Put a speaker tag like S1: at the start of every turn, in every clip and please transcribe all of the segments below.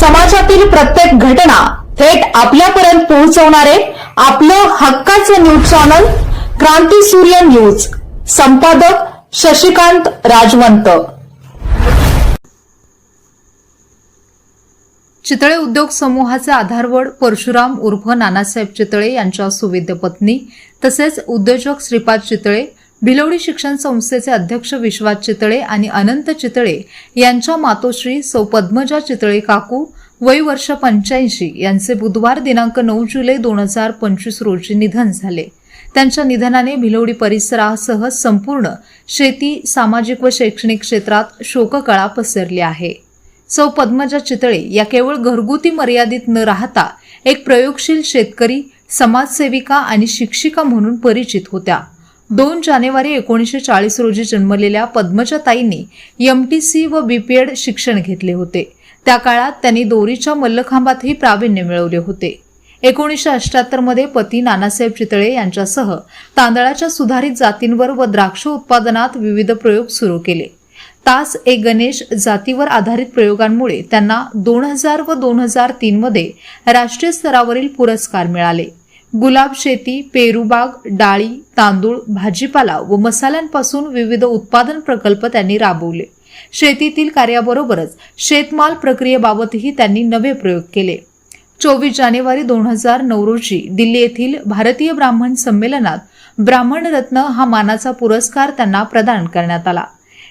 S1: समाजातील प्रत्येक घटना थेट आपल्यापर्यंत पोहोचवणारे आपलं हक्काचं न्यूज चॅनल क्रांती सूर्य न्यूज. संपादक शशिकांत राजवंत.
S2: चितळे उद्योग समूहाचे आधारवड परशुराम उर्फ नानासाहेब चितळे यांच्या सुविद्य पत्नी तसेच उद्योजक श्रीपाद चितळे भिलवडी शिक्षण संस्थेचे अध्यक्ष विश्वास चितळे आणि अनंत चितळे यांच्या मातोश्री सौ पद्मजा चितळे काकू वय वर्ष पंच्याऐंशी यांचे बुधवार दिनांक नऊ जुलै दोन हजार पंचवीस रोजी निधन झाले. त्यांच्या निधनाने भिलवडी परिसरासह संपूर्ण शेती सामाजिक व शैक्षणिक क्षेत्रात शोककळा पसरली आहे. सौ पद्मजा चितळे या केवळ घरगुती मर्यादित न राहता एक प्रयोगशील शेतकरी समाजसेविका आणि शिक्षिका म्हणून परिचित होत्या. दोन जानेवारी एकोणीसशे चाळीस रोजी जन्मलेल्या पद्मजाताईंनी सी व बीपीएड शिक्षण घेतले होते. त्या काळात त्यांनी दोरीच्या मल्लखांबातही प्रावीण्य मिळवले होते. एकोणीसशे अष्ट्याहत्तरमध्ये पती नानासाहेब चितळे यांच्यासह तांदळाच्या सुधारित जातींवर व द्राक्ष उत्पादनात विविध प्रयोग सुरू केले. तास ए गणेश जातीवर आधारित प्रयोगांमुळे त्यांना दोन हजार व दोन हजार तीनमध्ये राष्ट्रीय स्तरावरील पुरस्कार मिळाले. गुलाब शेती पेरूबाग डाळी तांदूळ भाजीपाला व मसाल्यांपासून विविध उत्पादन प्रकल्प त्यांनी राबवले. शेतीतील कार्याबरोबरच शेतमाल प्रक्रियेबाबतही त्यांनी नवे प्रयोग केले. चोवीस जानेवारी दोन हजार नऊ रोजी दिल्ली येथील भारतीय ब्राह्मण संमेलनात ब्राह्मण रत्न हा मानाचा पुरस्कार त्यांना प्रदान करण्यात आला.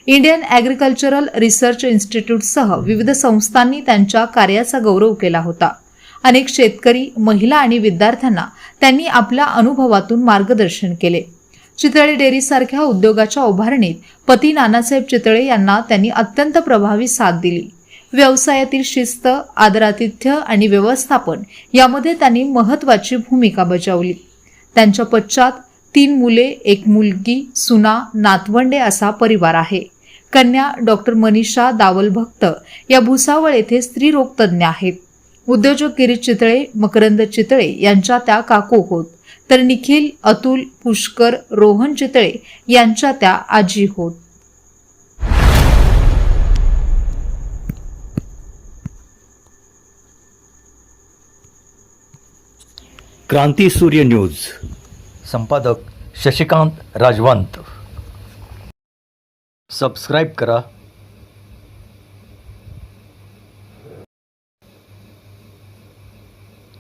S2: इंडियन ॲग्रिकल्चरल रिसर्च इन्स्टिट्यूटसह विविध संस्थांनी त्यांच्या कार्याचा गौरव केला होता. अनेक शेतकरी महिला आणि विद्यार्थ्यांना त्यांनी आपल्या अनुभवातून मार्गदर्शन केले. चितळे डेअरीसारख्या उद्योगाच्या उभारणीत पती नानासाहेब चितळे यांना त्यांनी अत्यंत प्रभावी साथ दिली. व्यवसायातील शिस्त आदरातिथ्य आणि व्यवस्थापन यामध्ये त्यांनी महत्वाची भूमिका बजावली. त्यांच्या पश्चात तीन मुले एक मुलगी सुना नातवंडे असा परिवार आहे. कन्या डॉक्टर मनीषा दावल भक्त या भुसावळ येथे स्त्रीरोगतज्ञ आहेत. उद्योजक गिरीश चितळे मकरंद चितळे यांच्या त्या काकू होत. तर निखिल अतुल पुष्कर रोहन चितळे यांच्या त्या आजी होत.
S3: क्रांती सूर्य न्यूज. संपादक शशिकांत राजवंत. सबस्क्राईब करा.